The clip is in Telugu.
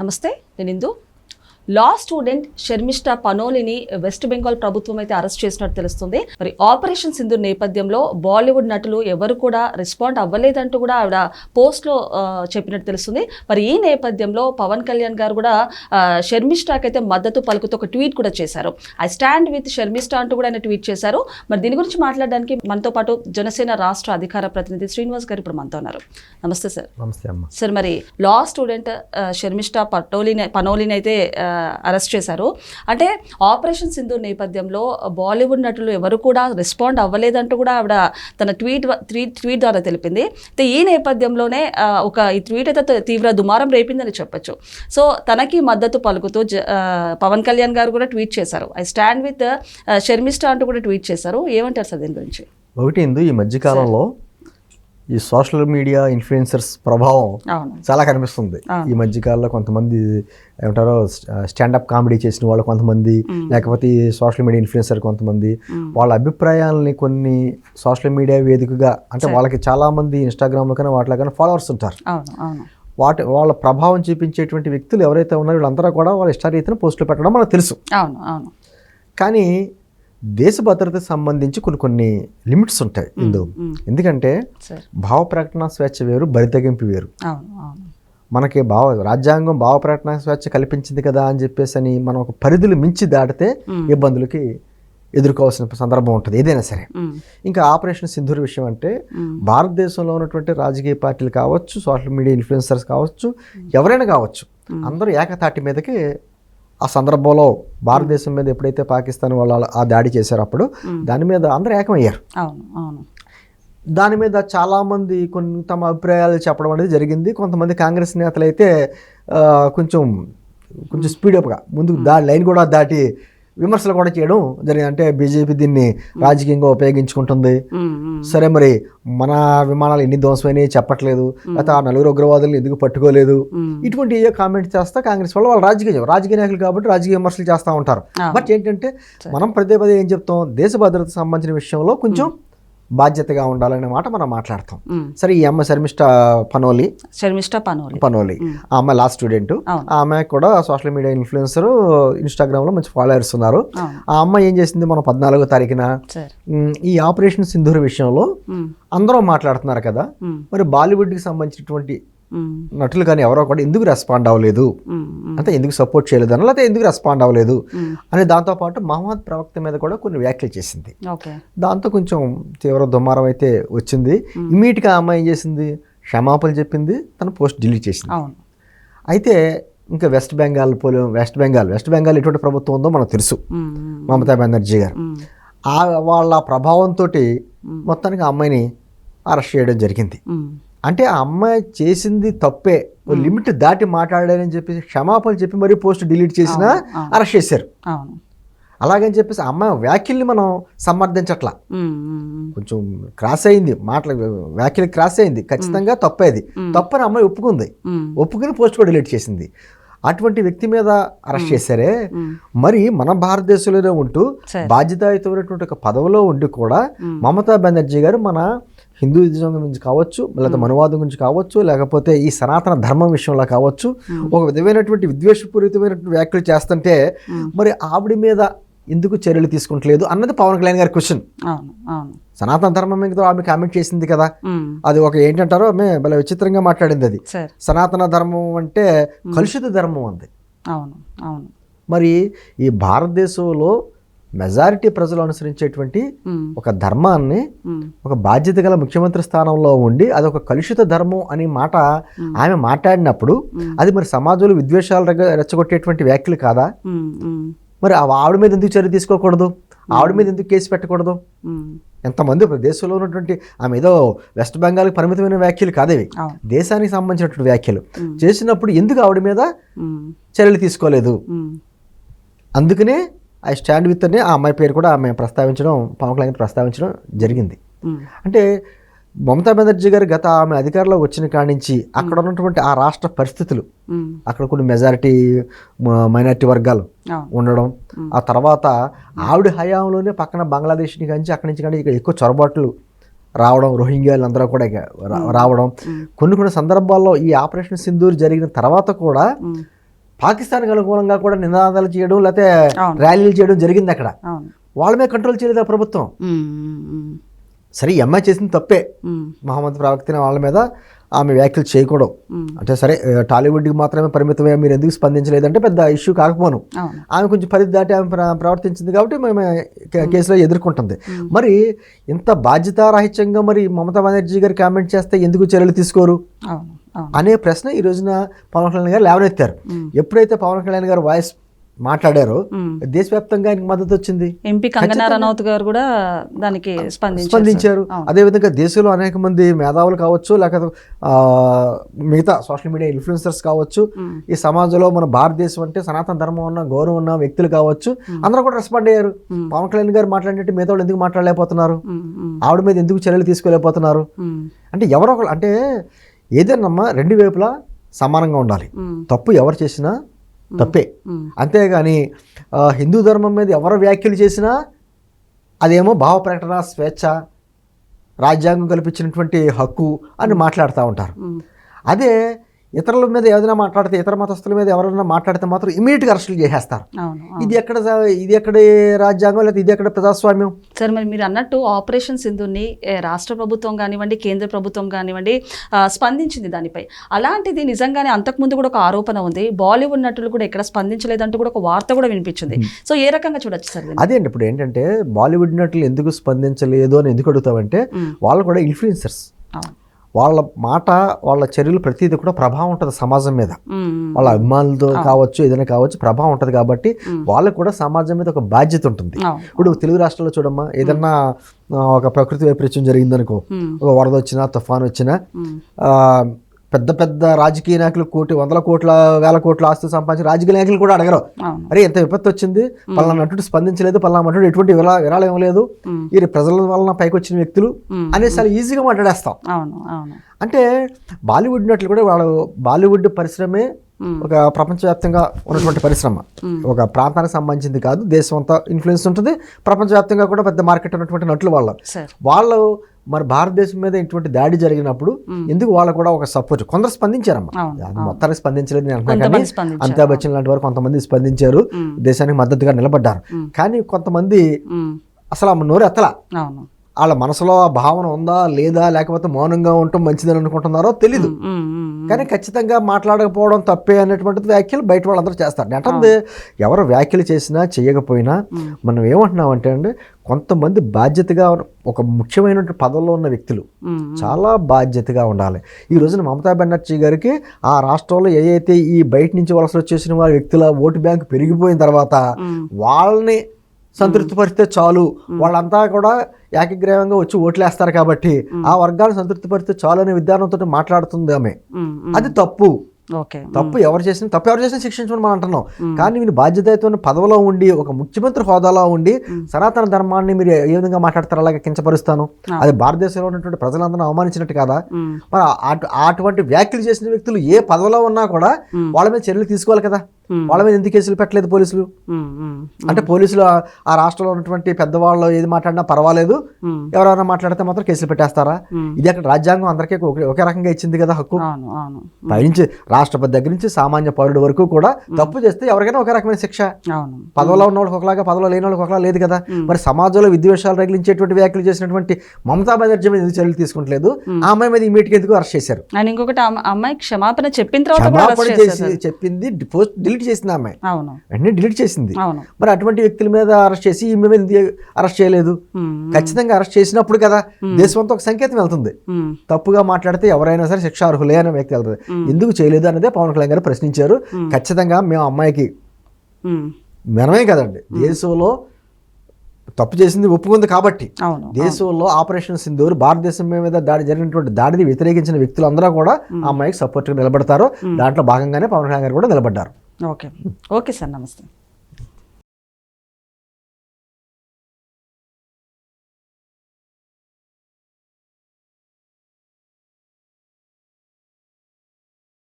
నమస్తే నేను ఇందు. లా స్టూడెంట్ షర్మిష్ఠ పనోలిని వెస్ట్ బెంగాల్ ప్రభుత్వం అయితే అరెస్ట్ చేసినట్టు తెలుస్తుంది. మరి ఆపరేషన్ సింధు నేపథ్యంలో బాలీవుడ్ నటులు ఎవరు కూడా రెస్పాండ్ అవ్వలేదంటూ కూడా ఆవిడ పోస్ట్లో ఆ, చెప్పినట్టు తెలుస్తుంది. మరి ఈ నేపథ్యంలో పవన్ కళ్యాణ్ గారు కూడా అయితే మద్దతు పలుకుతూ ఒక ట్వీట్ కూడా చేశారు. ఐ స్టాండ్ విత్ షర్మిష్ఠ అంటూ కూడా ఆయన ట్వీట్ చేశారు. మరి దీని గురించి మాట్లాడడానికి మనతో పాటు జనసేన రాష్ట్ర అధికార ప్రతినిధి శ్రీనివాస్ గారు ఇప్పుడు మనతో ఉన్నారు. నమస్తే సార్. నమస్తే సార్ మరి లా స్టూడెంట్ ఆ, షర్మిష్ఠ పటోలిని పనోలిని అయితే అరెస్ట్ చేశారు. అంటే ఆపరేషన్ సింధు నేపథ్యంలో బాలీవుడ్ నటులు ఎవరు కూడా రెస్పాండ్ అవ్వలేదంటూ కూడా ఆవిడ తన ట్వీట్ ట్వీట్ ట్వీట్ ద్వారా తెలిపింది. అయితే ఈ నేపథ్యంలోనే ఒక ఈ ట్వీట్ అయితే తీవ్ర దుమారం రేపిందని చెప్పొచ్చు. సో తనకి మద్దతు పలుకుతూ పవన్ కళ్యాణ్ గారు కూడా ట్వీట్ చేశారు. ఐ స్టాండ్ విత్ షర్మిష్ట అంటూ కూడా ట్వీట్ చేశారు. ఏమంటారు సార్ దీని గురించి? ఒకటి ఇందు ఈ మధ్యకాలంలో ఈ సోషల్ మీడియా ఇన్ఫ్లుయెన్సర్స్ ప్రభావం చాలా కనిపిస్తుంది. ఈ మధ్యకాలంలో కొంతమంది ఏమంటారో స్టాండప్ కామెడీ చేసిన వాళ్ళు కొంతమంది లేకపోతే సోషల్ మీడియా ఇన్ఫ్లుయెన్సర్ కొంతమంది వాళ్ళ అభిప్రాయాలని కొన్ని సోషల్ మీడియా వేదికగా అంటే వాళ్ళకి చాలా మంది ఇన్స్టాగ్రామ్లో కానీ వాటిలో కానీ ఫాలోవర్స్ ఉంటారు. వాటి వాళ్ళ ప్రభావం చూపించేటువంటి వ్యక్తులు ఎవరైతే ఉన్నారో వీళ్ళందరూ కూడా వాళ్ళ ఇష్టారీతిని పోస్టులు పెట్టడం మనకు తెలుసు. అవును అవును. కానీ దేశ భద్రతకు సంబంధించి కొన్ని కొన్ని లిమిట్స్ ఉంటాయి ఇందు మ్మ్. ఎందుకంటే భావ ప్రకటన స్వేచ్ఛ వేరు బరితెగింపు వేరు మనకి భావ రాజ్యాంగం భావ ప్రకటన స్వేచ్ఛ కల్పించింది కదా అని చెప్పేసి అని మనం ఒక పరిధులు మించి దాటితే. ఇబ్బందులకి ఎదుర్కోవాల్సిన సందర్భం ఉంటుంది ఏదైనా సరే. ఇంకా ఆపరేషన్ సింధూర్ విషయం అంటే. భారతదేశంలో ఉన్నటువంటి రాజకీయ పార్టీలు కావచ్చు సోషల్ మీడియా ఇన్ఫ్లుయెన్సర్స్ కావచ్చు ఎవరైనా కావచ్చు అందరూ ఏకతాటి మీదకి ఆ సందర్భంలో భారతదేశం మీద ఎప్పుడైతే పాకిస్తాన్ వాళ్ళు ఆ దాడి చేశారో అప్పుడు దాని మీద అందరూ ఏకమయ్యారు. దాని మీద చాలామంది కొన్ని తమ అభిప్రాయాలు చెప్పడం అనేది జరిగింది. కొంతమంది కాంగ్రెస్ నేతలు అయితే కొంచెం కొంచెం స్పీడప్గా ముందుకు దా లైన్ కూడా దాటి విమర్శలు కూడా చేయడం జరిగింది. అంటే బీజేపీ దీన్ని రాజకీయంగా ఉపయోగించుకుంటుంది. సరే మరి మన విమానాలు ఎన్ని ధ్వంసమైనాయి చెప్పట్లేదు. లేకపోతే ఆ నలుగురు ఉగ్రవాదులను ఎందుకు పట్టుకోలేదు. ఇటువంటి ఏ కామెంట్ చేస్తా కాంగ్రెస్ వాళ్ళు వాళ్ళు రాజకీయ రాజకీయ నాయకులు కాబట్టి రాజకీయ విమర్శలు చేస్తూ ఉంటారు. బట్ ఏంటంటే మనం పదే పదే ఏం చెప్తాం? దేశ భద్రతకు సంబంధించిన విషయంలో కొంచెం బాధ్యతగా ఉండాలనే మాట మనం మాట్లాడతాం. సరే ఈ అమ్మ శర్మిష్ట పనోలి శర్మిష్ట పనోలి పనోలి ఆ అమ్మాయి లాస్ట్ స్టూడెంట్ అవును. ఆ అమ్మాయి కూడా సోషల్ మీడియా ఇన్ఫ్లుయెన్సర్ ఇన్స్టాగ్రామ్లో మంచి ఫాలోవర్స్ ఉన్నారు ఆ అమ్మాయి ఏం చేసింది మన పద్నాలుగో తారీఖున ఈ ఆపరేషన్ సింధూర్ విషయంలో. అందరూ మాట్లాడుతున్నారు కదా. మరి బాలీవుడ్కి సంబంధించినటువంటి మ్మ్. నటులు కానీ ఎవరో కూడా ఎందుకు రెస్పాండ్ అవ్వలేదు. అంటే ఎందుకు సపోర్ట్ చేయలేదు అని లేకపోతే ఎందుకు రెస్పాండ్ అవ్వలేదు. అని దాంతోపాటు మహమ్మద్ ప్రవక్త మీద కూడా కొన్ని వ్యాఖ్యలు చేసింది. దాంతో కొంచెం తీవ్ర దుమారం అయితే వచ్చింది. ఇమీడియట్గా అమ్మాయి ఏం చేసింది? క్షమాపణలు చెప్పింది. తన పోస్ట్ డిలీట్ చేసింది. అయితే ఇంకా వెస్ట్ బెంగాల్ పోలి వెస్ట్ బెంగాల్ వెస్ట్ బెంగాల్ ఎటువంటి ప్రభుత్వం ఉందో మనకు తెలుసు. మ్మ్. మ్మ్. మమతా బెనర్జీ గారు. ఆ వాళ్ళ ప్రభావంతో మొత్తానికి ఆ అమ్మాయిని అరెస్ట్ చేయడం జరిగింది. అంటే ఆ అమ్మాయి చేసింది తప్పే. లిమిట్ దాటి మాట్లాడారని చెప్పేసి క్షమాపణలు చెప్పి మరీ పోస్ట్ డిలీట్ చేసినా. అరెస్ట్ చేశారు. అలాగని చెప్పేసి ఆ అమ్మాయి వ్యాఖ్యల్ని మనం సమర్థించట్లా. కొంచెం క్రాస్ అయింది మాటలు వ్యాఖ్యలు క్రాస్ అయింది ఖచ్చితంగా తప్పేది. తప్పని అమ్మాయి ఒప్పుకుంది. ఒప్పుకుని పోస్ట్ కూడా డిలీట్ చేసింది. అటువంటి వ్యక్తి మీద అరెస్ట్ చేశారే. మరి మన భారతదేశంలోనే ఉంటూ. బాధ్యతాయుతమైనటువంటి ఒక పదవిలో ఉండి కూడా మమతా బెనర్జీ గారు మన హిందూయిజం గురించి కావచ్చు లేకపోతే మనువాదం గురించి కావచ్చు లేకపోతే ఈ సనాతన ధర్మం విషయంలో కావచ్చు ఒక విధమైనటువంటి విద్వేషపూరితమైనటువంటి వ్యాఖ్యలు చేస్తుంటే మరి ఆవిడ మీద ఎందుకు చర్యలు తీసుకుంటలేదు అన్నది పవన్ కళ్యాణ్ గారి క్వశ్చన్. సనాతన ధర్మం మీద ఆమె కామెంట్ చేసింది కదా. అది ఒక ఏంటంటారో ఆమె భలే విచిత్రంగా మాట్లాడింది అది. సనాతన ధర్మం అంటే కలుషిత ధర్మం అంది. అవును అవును. మరి ఈ భారతదేశంలో మెజారిటీ ప్రజలు అనుసరించేటువంటి. ఒక ధర్మాన్ని. ఒక బాధ్యత గల ముఖ్యమంత్రి స్థానంలో ఉండి అది ఒక కలుషిత ధర్మం అనే మాట ఆమె మాట్లాడినప్పుడు అది మరి సమాజంలో విద్వేషాలు రెచ్చగొట్టేటువంటి వ్యాఖ్యలు కాదా. మరి ఆవిడ మీద ఎందుకు చర్య తీసుకోకూడదు ఆవిడ మీద ఎందుకు కేసు పెట్టకూడదు. ఎంతమంది దేశంలో ఉన్నటువంటి ఆమె ఏదో వెస్ట్ బెంగాల్కి పరిమితమైన వ్యాఖ్యలు కాదేవి దేశానికి సంబంధించినటువంటి వ్యాఖ్యలు చేసినప్పుడు ఎందుకు ఆవిడ మీద. చర్యలు తీసుకోలేదు. అందుకనే ఐ స్టాండ్ విత్ అని ఆ అమ్మాయి పేరు కూడా ఆమె ప్రస్తావించడం పవన్ కళ్యాణ్ ప్రస్తావించడం జరిగింది. అంటే మమతా బెనర్జీ గారు గత ఆమె అధికారంలో వచ్చిన కాడి నుంచి అక్కడ ఉన్నటువంటి ఆ రాష్ట్ర పరిస్థితులు. అక్కడ కొన్ని మెజారిటీ మైనారిటీ వర్గాలు ఉండడం ఆ తర్వాత ఆవిడ హయాంలోనే పక్కన బంగ్లాదేశ్ నుంచి అక్కడి నుంచి కానీ ఇక్కడ ఎక్కువ చొరబాట్లు రావడం రోహింగ్యాలు అందరూ కూడా రావడం. కొన్ని కొన్ని సందర్భాల్లో ఈ ఆపరేషన్ సింధూర్ జరిగిన తర్వాత కూడా. పాకిస్తాన్కి అనుకూలంగా కూడా నినాదాలు చేయడం లేకపోతే. ర్యాలీలు చేయడం జరిగింది అక్కడ. వాళ్ళ మీద కంట్రోల్ చేయలేదు ప్రభుత్వం? సరే అమ్మాయి చేసింది తప్పే. మహమ్మద్ ప్రవక్తని వాళ్ళ మీద ఆమె వ్యాఖ్యలు చేయకూడదు. అంటే సరే టాలీవుడ్కి మాత్రమే పరిమితమే మీరు ఎందుకు స్పందించలేదంటే పెద్ద ఇష్యూ కాకపోను. ఆమె కొంచెం పరిధి దాటి ఆమె ప్ర- ప్రవర్తించింది కాబట్టి మేము కేసులో ఎదుర్కొంటుంది. మరి ఇంత బాధ్యతారాహిత్యంగా మరి మమతా బెనర్జీ గారు కామెంట్ చేస్తే ఎందుకు చర్యలు తీసుకోరు? అనే ప్రశ్న ఈ రోజున పవన్ కళ్యాణ్ గారు లేవనెత్తారు. ఎప్పుడైతే పవన్ కళ్యాణ్ గారు వాయిస్ మాట్లాడారో. దేశవ్యాప్తంగా ఆయనకు మద్దతు వచ్చింది. ఎంపీ కంగనా రనౌత్ గారు కూడా దానికి స్పందించారు. అదేవిధంగా దేశంలో అనేక మంది మేధావులు కావచ్చు లేకపోతే మిగతా సోషల్ మీడియా ఇన్ఫ్లుయెన్సర్స్ కావచ్చు. ఈ సమాజంలో మన భారతదేశం అంటే సనాతన ధర్మం ఉన్న గౌరవం ఉన్న వ్యక్తులు కావచ్చు అందరూ కూడా రెస్పాండ్ అయ్యారు. పవన్ కళ్యాణ్ గారు మాట్లాడినట్టు మిగతా వాళ్ళు ఎందుకు మాట్లాడలేకపోతున్నారు? ఆవిడ మీద ఎందుకు చర్యలు తీసుకోలేకపోతున్నారు? అంటే ఎవరో ఒకరు అంటే ఏదైనా రెండు వైపులా సమానంగా ఉండాలి. తప్పు ఎవరు చేసినా తప్పే. అంతేగాని హిందూ ధర్మం మీద ఎవరు వ్యాఖ్యలు చేసినా అదేమో భావ ప్రకటన స్వేచ్ఛ రాజ్యాంగం కల్పించినటువంటి హక్కు అని మాట్లాడుతూ ఉంటారు. అదే ఇతరుల మీద ఏదైనా మాట్లాడితే ఇతర మతస్థుల మీద ఎవరైనా మాట్లాడితే మాత్రం ఇమీడియట్గా అరెస్టులు చేసేస్తారు. ఇది ఎక్కడ ఇది ఎక్కడ రాజ్యాంగం లేదా ఇది ఎక్కడ ప్రజాస్వామ్యం? సరే మరి మీరు అన్నట్టు ఆపరేషన్ సింధుని రాష్ట్ర ప్రభుత్వం కానివ్వండి కేంద్ర ప్రభుత్వం కానివ్వండి స్పందించింది దానిపై. అలాంటిది నిజంగానే అంతకుముందు కూడా ఒక ఆరోపణ ఉంది. బాలీవుడ్ నటులు కూడా ఎక్కడ స్పందించలేదంటూ కూడా ఒక వార్త కూడా వినిపించింది. సో ఏ రకంగా చూడొచ్చు సార్? అదే అండి ఇప్పుడు ఏంటంటే బాలీవుడ్ నటులు ఎందుకు స్పందించలేదు అని ఎందుకు అడుగుతామంటే వాళ్ళు కూడా ఇన్ఫ్లుయెన్సర్స్ అవును. వాళ్ళ మాట వాళ్ళ చర్యలు ప్రతిదీ కూడా ప్రభావం ఉంటుంది సమాజం మీద. వాళ్ళ అభిమానులతో కావచ్చు ఏదైనా కావచ్చు ప్రభావం ఉంటుంది కాబట్టి వాళ్ళకు కూడా సమాజం మీద ఒక బాధ్యత ఉంటుంది. ఇప్పుడు తెలుగు రాష్ట్రాల్లో చూడమ్మా ఏదన్నా ఒక ప్రకృతి వైపరీత్యం జరిగిందనుకో ఒక వరద వచ్చినా తుఫాన్ వచ్చినా పెద్ద పెద్ద రాజకీయ నాయకులు కోటి వందల కోట్ల వేల కోట్ల ఆస్తులు సంపాదించి రాజకీయ నాయకులు కూడా అడగరు. అరే ఎంత విపత్తు వచ్చింది? పలానా నటుడు స్పందించలేదు పలానా నటుడు ఎటువంటి విరా విరాళం ఇవ్వలేదు. ఈ ప్రజల వలన పైకి వచ్చిన వ్యక్తులు అనేసి చాలా ఈజీగా మాట్లాడేస్తాం. అంటే బాలీవుడ్ నటులు కూడా వాళ్ళు బాలీవుడ్ పరిశ్రమే ఒక ప్రపంచవ్యాప్తంగా ఉన్నటువంటి పరిశ్రమ. మ్మ్. ఒక ప్రాంతానికి సంబంధించింది కాదు దేశం అంతా ఇన్ఫ్లుయెన్స్ ఉంటుంది. ప్రపంచవ్యాప్తంగా కూడా పెద్ద మార్కెట్ ఉన్నటువంటి నటులు వాళ్ళు. వాళ్ళు మరి భారతదేశం మీద ఇటువంటి దాడి జరిగినప్పుడు మ్మ్. ఎందుకు వాళ్ళకు కూడా ఒక సపోర్ట్ కొందరు స్పందించారమ్మా. మొత్తానికి స్పందించలేదు నేను అంటున్నా కానీ అమితాబ్ బచ్చన్ లాంటి వారు కొంతమంది స్పందించారు. దేశానికి మద్దతుగా నిలబడ్డారు. కానీ కొంతమంది అసలు ఆ నోరు ఎత్తల వాళ్ళ మనసులో ఆ భావన ఉందా లేదా లేకపోతే మౌనంగా ఉండటం మంచిదని అనుకుంటున్నారో తెలీదు. కానీ ఖచ్చితంగా మాట్లాడకపోవడం తప్పే అనేటువంటిది వ్యాఖ్యలు బయట వాళ్ళందరూ చేస్తారు. నెట్టంది ఎవరు వ్యాఖ్యలు చేసినా చేయకపోయినా మనం ఏమంటున్నామంటే అండి కొంతమంది బాధ్యతగా ఒక ముఖ్యమైనటువంటి పదవుల్లో ఉన్న వ్యక్తులు చాలా బాధ్యతగా ఉండాలి. ఈ రోజున మమతా బెనర్జీ గారికి ఆ రాష్ట్రంలో ఏ అయితే ఈ బయట నుంచి వలస వచ్చేసిన వారి వ్యక్తుల ఓటు బ్యాంక్ పెరిగిపోయిన తర్వాత వాళ్ళని సంతృప్తిపరిస్తే చాలు. వాళ్ళంతా కూడా ఏకగ్రీవంగా వచ్చి ఓట్లేస్తారు కాబట్టి ఆ వర్గాన్ని సంతృప్తిపరిస్తే చాలు అనే విధానంతో మాట్లాడుతుంది ఆమె. అది తప్పు. తప్పు ఎవరు చేసిన తప్పు ఎవరు చేసినా శిక్షించమని మనం అంటున్నాం. కానీ మీరు బాధ్యతయుతమైన పదవిలో ఉండి ఒక ముఖ్యమంత్రి హోదాలో ఉండి సనాతన ధర్మాన్ని మీరు ఏ విధంగా మాట్లాడతారు అలాగే కించపరుస్తాను? అది భారతదేశంలో ఉన్నటువంటి ప్రజలందరూ అవమానించినట్టు కదా? మరి అటు- అటువంటి వ్యాఖ్యలు చేసిన వ్యక్తులు ఏ పదవిలో ఉన్నా కూడా. వాళ్ళ మీద చర్యలు తీసుకోవాలి కదా. వాళ్ళ మీద ఎందుకు కేసులు పెట్టలేదు పోలీసులు? అంటే పోలీసులు ఆ- రాష్ట్రంలో ఉన్నటువంటి పెద్దవాళ్ళు ఏది మాట్లాడినా పర్వాలేదు. ఎవరైనా మాట్లాడితే మాత్రం కేసులు పెట్టేస్తారా. ఇది అక్కడ రాజ్యాంగం అందరికీ ఒకే ఒకే రకంగా ఇచ్చింది కదా హక్కు. పైనుంచి రాష్ట్రపతి దగ్గర నుంచి సామాన్య పౌరుడు వరకు కూడా తప్పు చేస్తే ఎవరికైనా ఒక రకమైన శిక్ష. పదవిలో ఉన్న వాళ్ళకి ఒకలాగా పదవిలో లేని వాళ్ళకి ఒకలా లేదు కదా. మరి సమాజంలో విద్వేషాలు రగిలించేటువంటి వ్యాఖ్యలు చేసినటువంటి మమతా బెనర్జీ మీద ఎందుకు చర్యలు తీసుకుంటలేదు? ఆ అమ్మాయి మీద ఇమీడియట్ ఎందుకు అరెస్ట్ చేశారు? అండ్ ఇంకొకటి అమ్మాయి క్షమాపణ చెప్పిన తర్వాత క్షమాపణ చేసి. చెప్పింది పోస్ట్ డిలీట్ చేసింది అమ్మాయి. వెంటనే డిలీట్ చేసింది. మరి అటువంటి వ్యక్తుల మీద అరెస్ట్ చేసి ఈమె మీద అరెస్ట్ చేయలేదు? ఖచ్చితంగా అరెస్ట్ చేసినప్పుడు కదా దేశంతో ఒక సంకేతం వెళ్తుంది. తప్పుగా మాట్లాడితే ఎవరైనా సరే శిక్ష అర్హులే అనే వ్యక్తి వెళ్తుంది. ఎందుకు చేయలేదు? అనేదే పవన్ కళ్యాణ్ గారు ప్రశ్నించారు. ఖచ్చితంగా మేము అమ్మాయికి మనమే కదండి. దేశంలో తప్పు చేసింది ఒప్పుకుంది కాబట్టి దేశంలో ఆపరేషన్ సింధూర్ భారతదేశం మీద దాడి జరిగినటువంటి దాడిని వ్యతిరేకించిన వ్యక్తులందరూ కూడా ఆ అమ్మాయికి సపోర్ట్గా నిలబడతారు. దాంట్లో భాగంగానే పవన్ కళ్యాణ్ గారు కూడా నిలబడ్డారు. ఓకే. ఓకే సార్ నమస్తే.